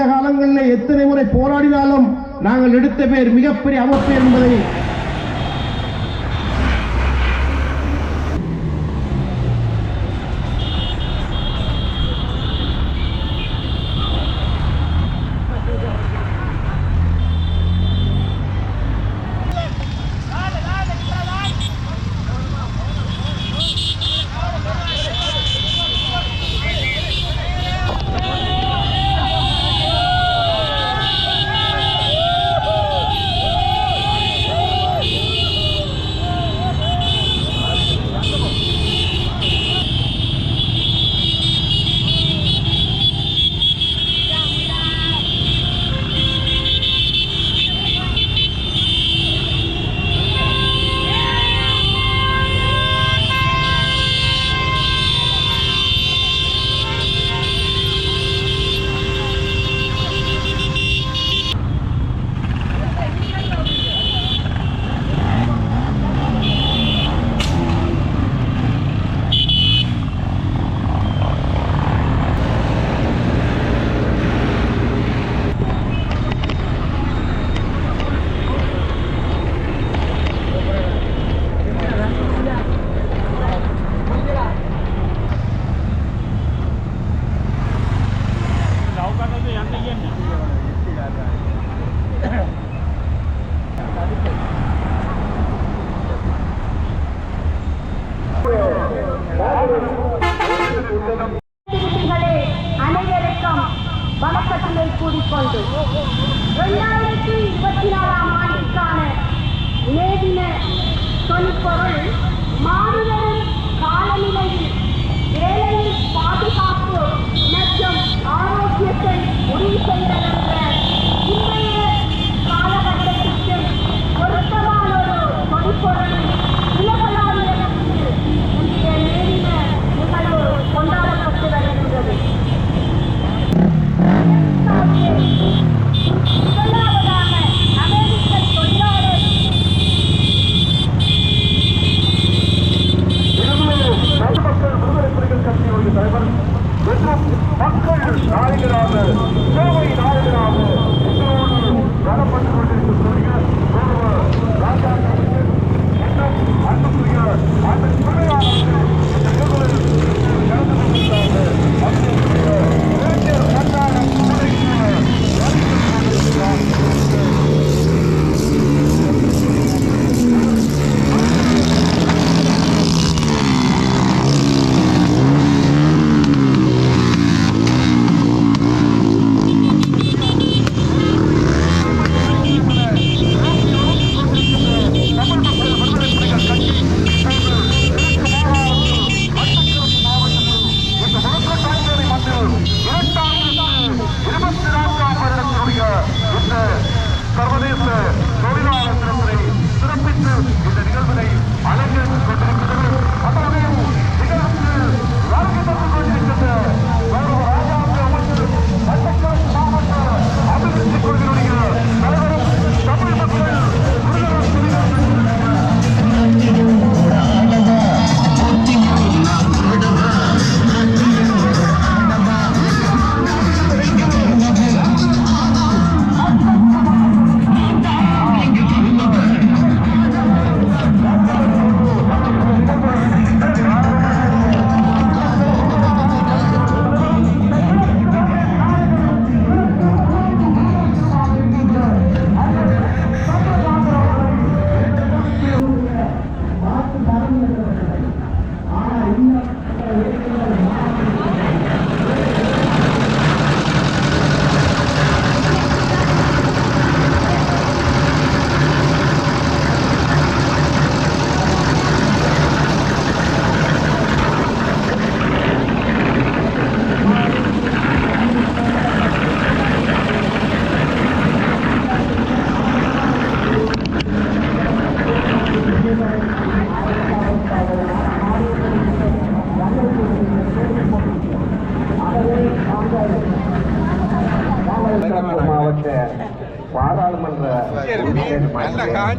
கடந்த காலங்களில் எத்தனை முறை போராடினாலும் நாங்கள் எடுத்த பேர் மிகப்பெரிய அமைப்பு என்பதை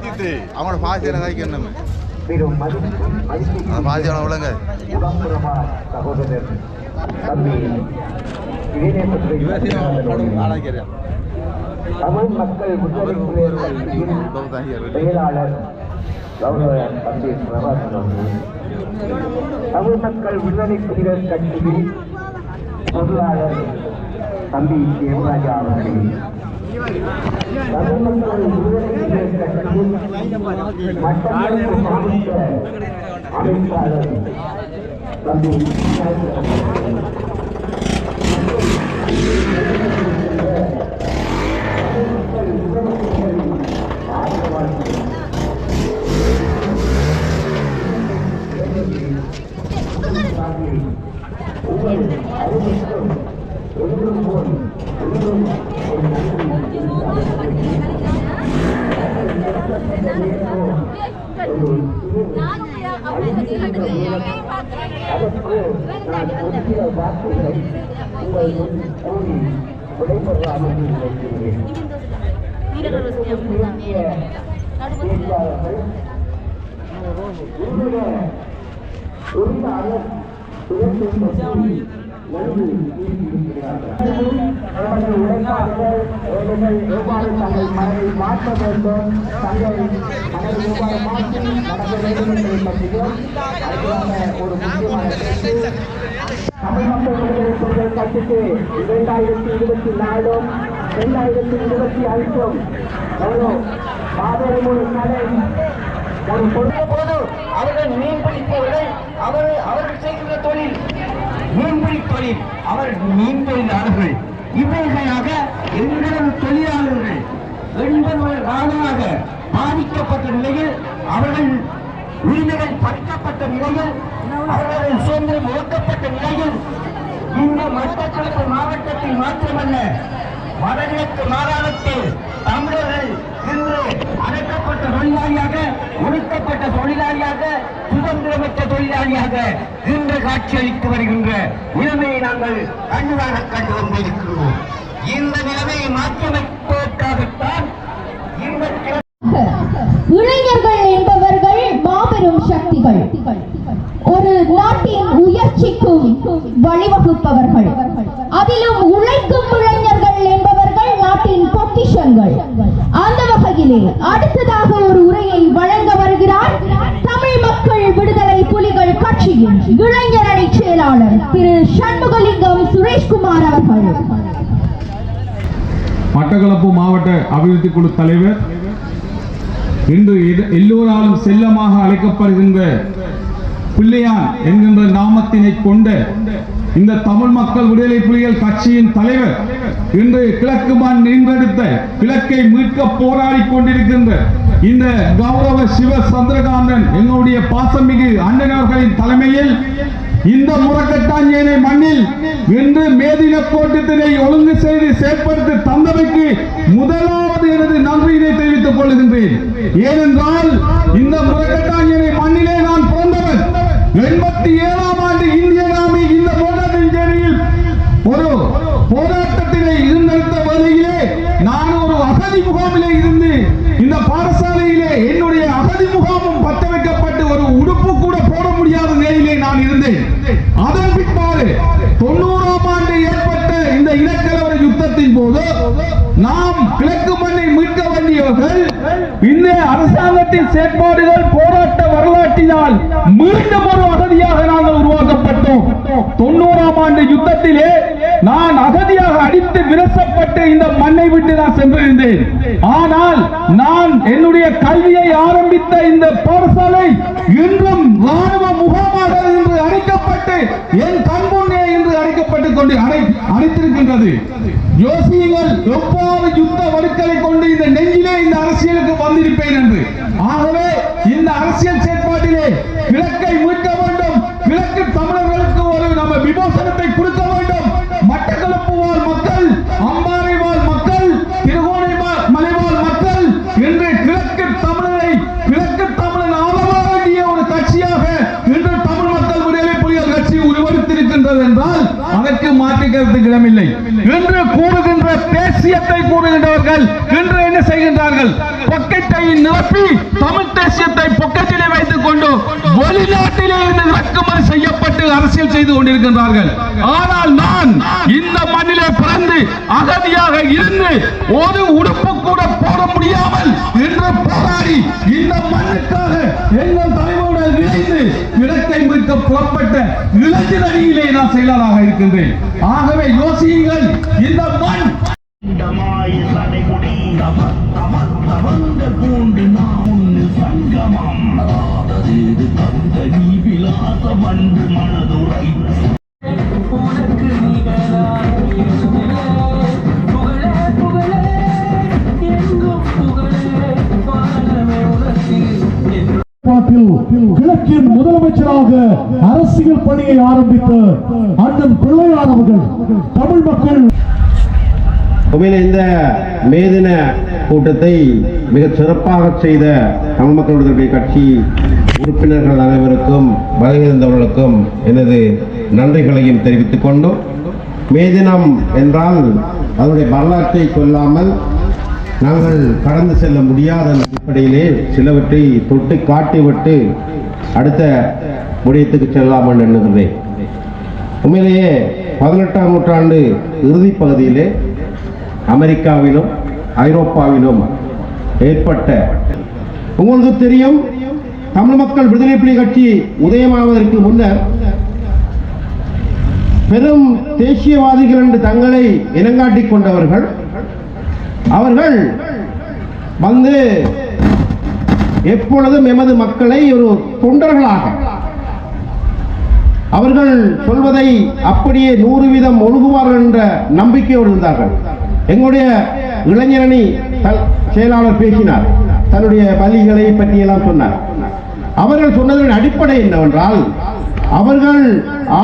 இருபத்தி த்ரீ அவங்களோட பாசி என்ன காய்க்கு என்னமே அந்த பாசி எவ்வளோ விளங்க. தமிழ் மக்கள் செயலாளர் தமிழ் மக்கள் விடுதலை புலிகள் கட்சியின் பொருளாளர் தம்பி தேவராஜா அவர்களே. தமிழ் மக்கள் விடுதலை புலிகள் கட்சியின் மட்டக்களப்பு மாவட்ட அமைப்பாளர் தம்பி அவர்கள் அதற்கு நான் சில வார்த்தைகளை உங்கள் முன் வைக்கிறேன் அவர்கள் உழைப்பாளர்கள் அவர்கள் எவ்வாறு மாற்ற வேண்டும் தங்கள் மாற்றி நடக்க வேண்டும் என்பதை பற்றியும் ஒரு முக்கியமான தமிழ் மக்கள் விடுதலை கட்சிக்கு இரண்டாயிரத்தி இருபத்தி நாலும் இரண்டாயிரத்தி இருபத்தி ஐந்தும் ஒரு மாபெரும் ஒரு கலை ஒரு போது அவர்கள் அவர்கள் செய்கிற தொழில். தொழில் அவர் மீன் தொழிலாளர்கள் இவைகளாக எங்களது தொழிலாளர்கள் எண்பது நாளாக பாதிக்கப்பட்ட நிலையில் அவர்கள் உரிமைகள் பறிக்கப்பட்ட நிலையில் அவர்களது சுதந்திரம் இழக்கப்பட்ட நிலையில் இந்த மட்டக்களப்பு மாவட்டத்தில் மாத்திரமல்ல வடகிழக்கு மாகாணத்தில் தமிழர்கள் இன்று அடைக்கப்பட்ட தொழிலாளியாக ஒடுக்கப்பட்ட தொழிலாளியாக சுதந்திரமற்ற தொழிலாளியாக இன்று காட்சியளித்து வருகின்ற நிலைமையை நாங்கள் கண்ணுதாக கண்டு கொண்டிருக்கிறோம் இந்த நிலைமையை மாற்றியமைப்பதற்காகத்தான் இளைஞர்கள் என்பவர்கள் மாபெரும் சக்திகள். ஒரு நாட்டின் உயர்ச்சிக்கும் வழிவகுப்பவர்கள். அதிலும் உழைக்கும் இளைஞர்கள் என்பவர்கள் நாட்டின் பொக்கிஷங்கள் அந்த வகையிலே அடுத்ததாக ஒரு உரையை வழங்க வருகிறார் தமிழ் மக்கள் விடுதலை புலிகள் கட்சியின் இளைஞர் அணி செயலாளர் திரு சண்முகலிங்கம் சுரேஷ்குமார் அவர்கள். மட்டக்களப்பு மாவட்ட அபிவிருத்தி குழு தலைவர் இன்று எல்லோராலும் செல்லமாக அழைக்கப்படுகின்ற பிள்ளையான் என்கின்ற நாமத்தினை கொண்ட இந்த தமிழ் மக்கள் விடுதலை புலிகள் கட்சியின் தலைவர் இன்று கிழக்கு மண் நின்றெடுத்த கிழக்கை மீட்க போராடி கொண்டிருக்கின்ற இந்த கௌரவ சிவ சந்திரகாந்தன் எங்களுடைய பாசமிகு அண்ணன் அவர்களின் தலைமையில் இந்த முறக்கட்டாஞ்சேனை மண்ணில் இன்று மேதின கோட்டத்தினை ஒழுங்கு செய்து செயற்படுத்தி தந்தமைக்கு முதலாவது எனது நன்றியினை தெரிவித்துக் கொள்கின்றேன். ஏனென்றால் இந்த முறக்கட்டாஞ்சேனை மண்ணிலே நான் பிறந்தவன். எண்பத்தி ஏழாம் அகதி முகாமிலே இருந்து இந்த பாடசாலையிலே என்னுடைய அகதி முகாமும் பத்த வைக்கப்பட்டு ஒரு உடுப்பு கூட போட முடியாத நிலையிலே நான் இருந்தேன். அதன் பிற்பாடு தொண்ணூறாம் ஆண்டு ஏற்பட்ட இந்த இனக்கலவர யுத்தத்தின் போது நாம் கிழக்கு மண்ணை மீட்க வேண்டியவர்கள் இந்த அரசாங்கத்தின் செயற்பாடுகள் போராட்ட வரலாற்றினால் மீண்டும் ஒரு அகதியாக நாங்கள் உருவாக்கப்பட்டோம். தொண்ணூறாம் ஆண்டு யுத்தத்திலே நான் அகதியாக அடித்து விரசப்பட்டு இந்த மண்ணை விட்டு நான் சென்றிருந்தேன். ஆனால் நான் என்னுடைய கல்வியை ஆரம்பித்த இந்த பாடசாலை இன்றும் ராணுவ முகாமாக இன்று அழைக்கப்பட்டு என் கண்முன்னே இன்று அழைக்கப்பட்டுக் கொண்டு அடை அடைத்திருக்கின்றது. யோசியுங்கள் எவ்வாறு யுத்த வடுக்களை கொண்டு இந்த நெஞ்சிலே இந்த அரசியலுக்கு வந்திருப்பேன் என்று. ஆகவே இந்த அரசியல் செயற்பாட்டிலே கிழக்கை மீட்க வேண்டும். கிழக்கு தமிழர்களுக்கு ஒரு நம்ம விமோசனத்தை கொடுக்க வேண்டும் மட்டக்களப்பு வாழ் மக்கள் அம்பாறை வாழ் மக்கள் திருகோணை மா- மலைவாழ் மக்கள் இன்று கிழக்கு தமிழரை கிழக்கு தமிழன் ஆள வேண்டிய ஒரு கட்சியாக இன்று தமிழ் மக்கள் விடுதலை புலிகள் கட்சி உருவெடுத்திருக்கின்றது இருக்கிறது என்றால் அதற்கு இடமில்லை. இன்று கூறுகின்ற தேசியத்தை கூறுகின்றவர்கள் இன்று என்ன செய்கின்றார்கள்? பொக்கெட்டை நிரப்பி தமிழ் தேசியத்தை பொக்கெட்டிலே வைத்துக் கொண்டு வெளிநாட்டிலே இறக்குமதி செய்யப்பட்டு அரசியல் செய்து கொண்டிருக்கின்றார்கள். ஆனால் நான் இந்த மண்ணிலே பிறந்து அகதியாக இருந்து ஒரு உடுப்பு கூட போட முடியாமல் இன்று போராடி இந்த மண்ணுக்காக எங்கள் தலைவர் தலைவருடன் விளைந்து இடத்தை மீட்க புறப்பட்ட இளைஞர் அணியிலே நான் செயலராக இருக்கின்றேன். ஆகவே யோசியுங்கள் இந்த மண் சங்கமம். தந்த நீ விலாசம் அன்று மனதுரை அரசியல் பணியை ஆரம்பித்த அண்ணன் பிள்ளையார் அவர்கள் தமிழ் மக்கள். இந்த மேதின கூட்டத்தை மிக சிறப்பாக செய்த தமிழ் மக்கள் விடுதலை கட்சி உறுப்பினர்கள் அனைவருக்கும் வருகின்றவர்களுக்கும் எனது நன்றிகளையும் தெரிவித்துக் கொண்டோம். மேதினம் என்றால் அதனுடைய வரலாற்றை சொல்லாமல் நாங்கள் கடந்து செல்ல முடியாத அடிப்படையிலே சிலவற்றை தொட்டு காட்டிவிட்டு அடுத்த விடயத்துக்கு செல்லலாம் என்று எண்ணுகிறேன். உண்மையிலேயே பதினெட்டாம் நூற்றாண்டு இறுதி பகுதியிலே அமெரிக்காவிலும் ஐரோப்பாவிலும் ஏற்பட்ட உங்களுக்கு தெரியும் தமிழ் மக்கள் விடுதலை புலி கட்சி உதயமாவதற்கு முன்னர் பெரும் தேசியவாதிகள் என்று தங்களை இனங்காட்டிக் கொண்டவர்கள் அவர்கள் வந்து எப்பொழுதும் எமது மக்களை ஒரு தொண்டர்களாக அவர்கள் சொல்வதை அப்படியே நூறு வீதம் ஒழுகுவார்கள் என்ற நம்பிக்கையோடு இருந்தார்கள். எங்களுடைய இளைஞரணி செயலாளர் பேசினார். தன்னுடைய பள்ளிகளை பற்றியெல்லாம் சொன்னார். அவர்கள் சொன்னதன் அடிப்படை என்னவென்றால் அவர்கள்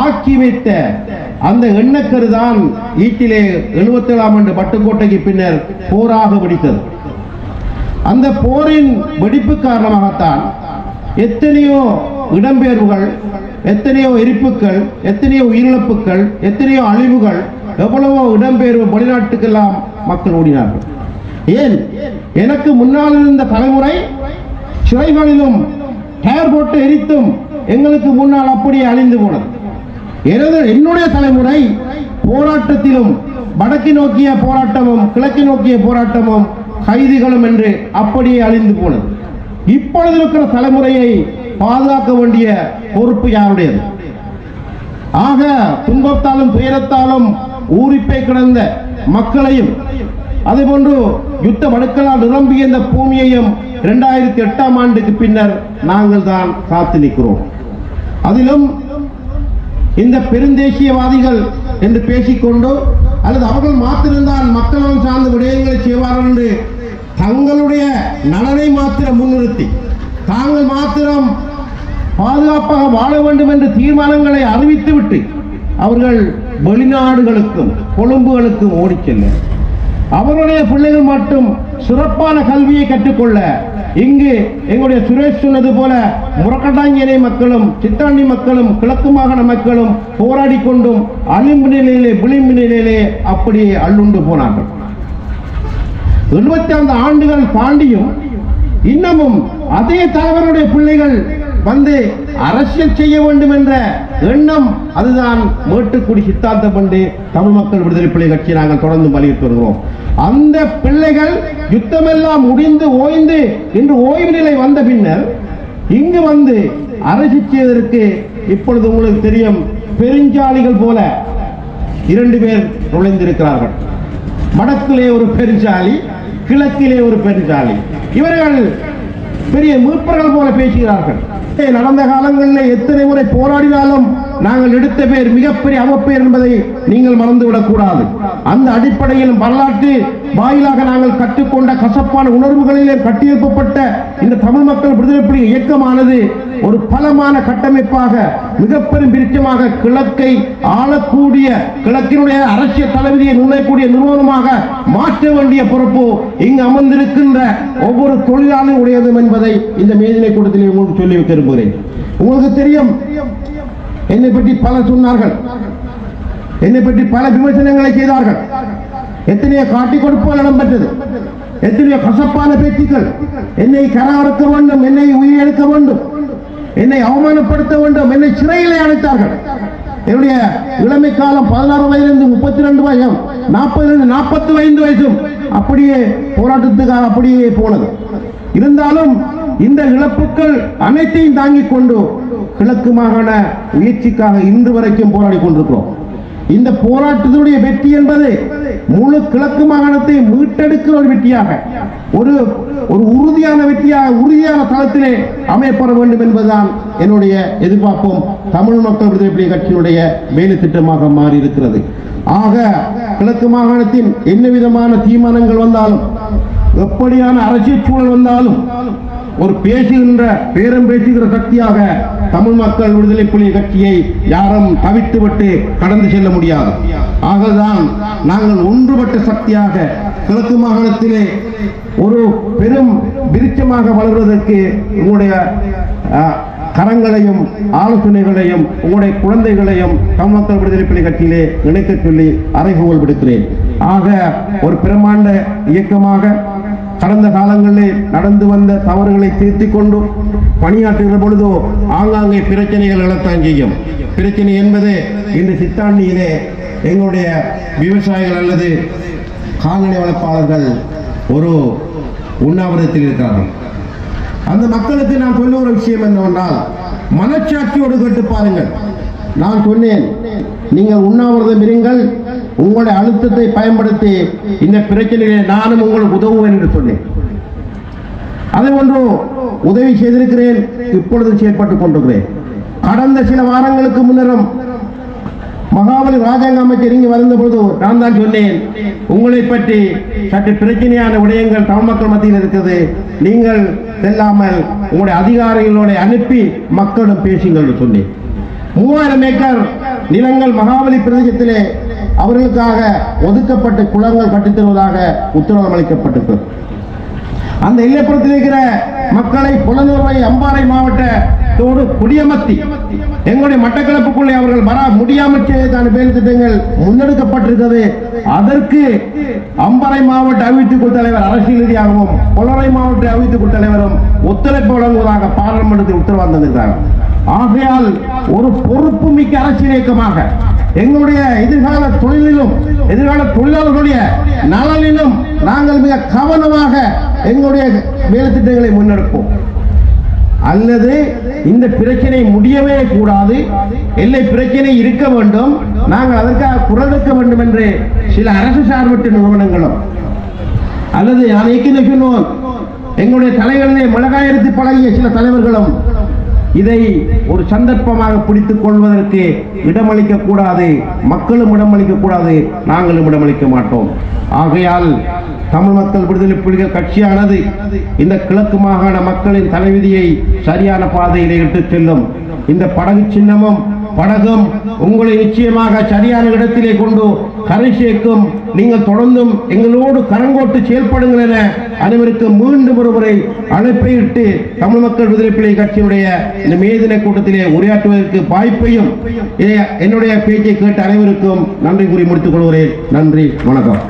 ஆக்கி வைத்த அந்த எண்ணக்கருதான் ஈட்டிலே எழுபத்தி ஏழாம் ஆண்டு பட்டுக்கோட்டைக்கு பின்னர் போராக வெடித்தது. அந்த போரின் வெடிப்பு காரணமாகத்தான் எத்தனையோ இடம்பெயர்வுகள் எத்தனையோ எரிப்புக்கள் எத்தனையோ உயிரிழப்புகள் எத்தனையோ அழிவுகள் எவ்வளவோ இடம்பெயர்வு வெளிநாட்டுக்கெல்லாம் மக்கள் ஓடினார்கள். ஏன்? எனக்கு முன்னால் இருந்த தலைமுறை சிறைகளிலும் டயர் போட்டு எரித்தும் எங்களுக்கு முன்னால் அப்படியே அழிந்து போனது. எனது என்னுடைய தலைமுறை போராட்டத்திலும் வடக்கு நோக்கிய போராட்டமும் கிழக்கு நோக்கிய போராட்டமும் கைதிகளும் என்று அப்படியே அழிந்து போனது. இப்பொழுது இருக்கிற தலைமுறையை பாதுகாக்க வேண்டிய பொறுப்பு யாருடையது? ஆக துன்பத்தாலும் துயரத்தாலும் ஊரிப்பே கிடந்த மக்களையும் அதேபோன்று யுத்த வடுக்களால் நிரம்பிய இந்த பூமியையும் இரண்டாயிரத்தி எட்டாம் ஆண்டுக்கு பின்னர் நாங்கள் தான் காத்து நிற்கிறோம். அதிலும் இந்த பெருந்தேசியவாதிகள் என்று பேசிக்கொண்டு அல்லது அவர்கள் மாத்திருந்தால் மக்களும் சார்ந்த விடயங்களை செய்வார்கள் என்று தங்களுடைய நலனை மாத்திரம் முன்னிறுத்தி தாங்கள் மாத்திரம் பாதுகாப்பாக வாழ வேண்டும் என்ற தீர்மானங்களை அறிவித்துவிட்டு அவர்கள் வெளிநாடுகளுக்கும் கொழும்புகளுக்கும் ஓடிச் செல்ல. அவருடைய பிள்ளைகள் மட்டும் சிறப்பான கல்வியை கற்றுக்கொள்ள இங்கு எங்களுடைய சுரேஷ் சொன்னது போல முரக்கட்டாஞ்சேனை மக்களும் சித்தாண்டி மக்களும் கிழக்கு மாகாண மக்களும் போராடி கொண்டும் அழிம்பு நிலையிலே விளிம்பு நிலையிலே அப்படியே அள்ளுண்டு போனார்கள். எழுபத்தி ஐந்து ஆண்டுகள் தாண்டியும் இன்னமும் அதே தலைவருடைய பிள்ளைகள் வந்து அரசியல் செய்ய வேண்டும் என்ற எண்ணம் அதுதான் மேட்டுக்குடி சித்தாந்த என்று தமிழ் மக்கள் விடுதலை பிள்ளை கட்சி நாங்கள் தொடர்ந்து வலியுறுத்தி வருகிறோம். அந்த பிள்ளைகள் யுத்தமெல்லாம் முடிந்து ஓய்ந்து இன்று ஓய்வு நிலை வந்த பின்னர் இங்கு வந்து அரசு செய்வதற்கு இப்பொழுது உங்களுக்கு தெரியும் பெருஞ்சாலிகள் போல இரண்டு பேர் நுழைந்திருக்கிறார்கள். வடக்கிலே ஒரு பெருஞ்சாலி கிழக்கிலே ஒரு பெருஞ்சாலி. இவர்கள் பெரிய மூப்பர்கள் போல பேசுகிறார்கள். நடந்த காலங்களில் எத்தனை முறை போராடினாலும் நாங்கள் எடுத்த பேர் மிகப்பெரிய அவப்பெயர் என்பதை நீங்கள் மறந்துவிடக் கூடாது அந்த அடிப்படையில் வரலாற்று வாயிலாக நாங்கள் கற்றுக்கொண்ட கசப்பான உணர்வுகளிலே கட்டியெழுப்பப்பட்ட இந்த தமிழ் மக்கள் விடுதலை இயக்கமானது ஒரு பலமான கட்டமைப்பாக மிகப்பெரும் பிரிச்சமாக கிழக்கை ஆளக்கூடிய கிழக்கினுடைய அரசியல் தளபதியை நிர்ணயிக்கூடிய நிறுவனமாக மாற்ற வேண்டிய பொறுப்பு இங்கு அமர்ந்திருக்கின்ற ஒவ்வொரு தொழிலாளி உடையதும் என்பதை இந்த மேதினை கூட்டத்தில் உங்களுக்கு சொல்லி வைக்க விரும்புகிறேன் உங்களுக்கு தெரியும் என்னை பற்றி பல சொன்னார்கள். என்னை பற்றி பல விமர்சனங்களை செய்தார்கள். எத்தனையோ காட்டி கொடுப்புகள் இடம்பெற்றது. எத்தனையோ கசப்பான பேச்சுக்கள். என்னை கராவறுக்க வேண்டும் என்னை உயிரிழக்க வேண்டும் என்னை அவமானப்படுத்த வேண்டும் என்னை சிறையிலே அடைத்தார்கள். என்னுடைய இளமை காலம் பதினாறு வயதிலிருந்து முப்பத்தி ரெண்டு வயசும் நாற்பதிலிருந்து நாற்பத்தி ஐந்து வயசும் அப்படியே போராட்டத்துக்காக அப்படியே போனது. இருந்தாலும் இந்த இழப்புகள் அனைத்தையும் தாங்கிக் கொண்டு கிழக்கு மாகாண முயற்சிக்காக இன்று வரைக்கும் போராடி கொண்டிருக்கிறோம். இந்த போராட்டத்துடைய வெற்றி என்பது முழு கிழக்கு மாகாணத்தை மீட்டெடுக்கிற ஒரு வெற்றியாக ஒரு ஒரு உறுதியான வெற்றியாக உறுதியான தளத்திலே அமையப்பட வேண்டும் என்பதுதான் என்னுடைய எதிர்பார்ப்பும். தமிழ் மக்கள் விடுதலை கட்சியினுடைய வேலை திட்டமாக மாறி இருக்கிறது ஆக கிழக்கு மாகாணத்தின் என்ன விதமான தீர்மானங்கள் வந்தாலும் எப்படியான அரசியல் சூழல் வந்தாலும் ஒரு பேசுகின்ற பேரம் பேசுகிற சக்தியாக தமிழ் மக்கள் விடுதலை புலி கட்சியை யாரும் தவித்துவிட்டு கடந்து செல்ல முடியாது. ஆகதான் நாங்கள் ஒன்றுபட்ட சக்தியாக கிழக்கு மாகாணத்திலே ஒரு பெரும் விருட்சமாக வளர்வதற்கு உங்களுடைய கரங்களையும் ஆலோசனைகளையும் உங்களுடைய குழந்தைகளையும் தமிழ் மக்கள் விடுதலை புலி கட்சியிலே இணைக்க சொல்லி அறைகோல் விடுக்கிறேன். ஆக ஒரு பிரமாண்ட இயக்கமாக கடந்த காலங்களில் நடந்து வந்த தவறுகளை திருத்திக் கொண்டு பணியாற்றுகிற பொழுதோ ஆங்காங்கே பிரச்சனைகள் எழத்தான் செய்யும். பிரச்சனை என்பது இந்த சித்தாண்டியிலே எங்களுடைய விவசாயிகள் அல்லது கால்நடை வளர்ப்பாளர்கள் ஒரு உண்ணாவிரதத்தில் இருக்கிறார்கள். அந்த மக்களுக்கு நான் சொல்ல ஒரு விஷயம் என்னவென்றால் மனச்சாட்சியோடு கேட்டு பாருங்கள். நான் சொன்னேன் நீங்கள் உண்ணாவிரதம் இருங்கள் உங்களுடைய அழுத்தத்தை பயன்படுத்தி இந்த பிரச்சனையை நானும் உங்களுக்கு உதவுவேன் என்று சொன்னேன். அதை ஒன்று உதவி செய்திருக்கிறேன். இப்பொழுது செயற்பட்டுக் கொண்டிருக்கிறேன். கடந்த சில வாரங்களுக்கு முன்னரும் மகாபலி ராஜாங்க அமைச்சர் இங்கு வந்தபோது நான் தான் சொன்னேன் உங்களை பற்றி சற்று பிரச்சனையான விடயங்கள் தமிழ் மக்கள் மத்தியில் இருக்குது நீங்கள் செல்லாமல் உங்களுடைய அதிகாரிகளோட அனுப்பி மக்களிடம் பேசுங்கள் என்று சொன்னேன். மூவாயிரம் ஏக்கர் நிலங்கள் மகாபலி பிரதேசத்திலே அவர்களுக்காக ஒதுக்கப்பட்டு குளங்கள் கட்டித் தருவதாக உத்தரவு அளிக்கப்பட்டிருக்கிறது அந்த இல்லப்புறத்தில் இருக்கிற மக்களை புலனூர்வை அம்பாறை மாவட்டத்தோடு குடியமர்த்தி எங்களுடைய மட்டக்களப்புக்குள்ளே அவர்கள் வர முடியாமல் செய்வதற்கான வேலை திட்டங்கள் முன்னெடுக்கப்பட்டிருக்கிறது. அதற்கு அம்பாறை மாவட்ட அபிவிருத்தி குழு தலைவர் அரசியல் ரீதியாகவும் புலரை மாவட்ட அபிவிருத்தி குழு தலைவரும் ஒத்துழைப்பு வழங்குவதாக பாராளுமன்றத்தில் உத்தரவாதம் தந்திருக்கிறார்கள் ஆகையால் ஒரு பொறுப்பு மிக்க அரசியல் இயக்கமாக எங்களுடைய எதிர்கால தொழிலிலும் எதிர்கால தொழிலாளர்களுடைய நலனிலும் நாங்கள் மிக கவனமாக எங்களுடைய வேலை திட்டங்களை முன்னெடுப்போம். அல்லது இந்த பிரச்சனை முடியவே கூடாது எல்லை பிரச்சனை இருக்க வேண்டும் நாங்கள் அதற்காக குரல் எடுக்க வேண்டும் என்று சில அரசு சார்பற்ற நிறுவனங்களும் அல்லது நான் ஏற்கனவே சொன்னோம் எங்களுடைய தலைவர்களே மிளகாயிரத்து பழகிய சில தலைவர்களும் இதை ஒரு சந்தர்ப்பமாக பிடித்துக் கொள்வதற்கு இடமளிக்க கூடாது மக்களும் இடமளிக்க கூடாது நாங்களும் இடமளிக்க மாட்டோம். ஆகையால் தமிழ் மக்கள் விடுதலை புலிகள் கட்சியானது இந்த கிழக்கு மாகாண மக்களின் தலைவிதியை சரியான பாதையில் இட்டு செல்லும். இந்த படகு சின்னமும் படகும் உங்களை நிச்சயமாக சரியான இடத்திலே கொண்டு கரை சேர்க்கும். நீங்கள் தொடர்ந்தும் எங்களோடு கரங்கோட்டு செயல்படுங்கள் என அனைவருக்கும் மீண்டும் ஒருமுறை அழைப்பை இட்டு தமிழ் மக்கள் விடுதலை புலி கட்சியுடைய இந்த மேதின கூட்டத்திலே உரையாற்றுவதற்கு வாய்ப்பையும் என்னுடைய பேச்சை கேட்ட அனைவருக்கும் நன்றி கூறி முடித்துக் கொள்கிறேன். நன்றி வணக்கம்.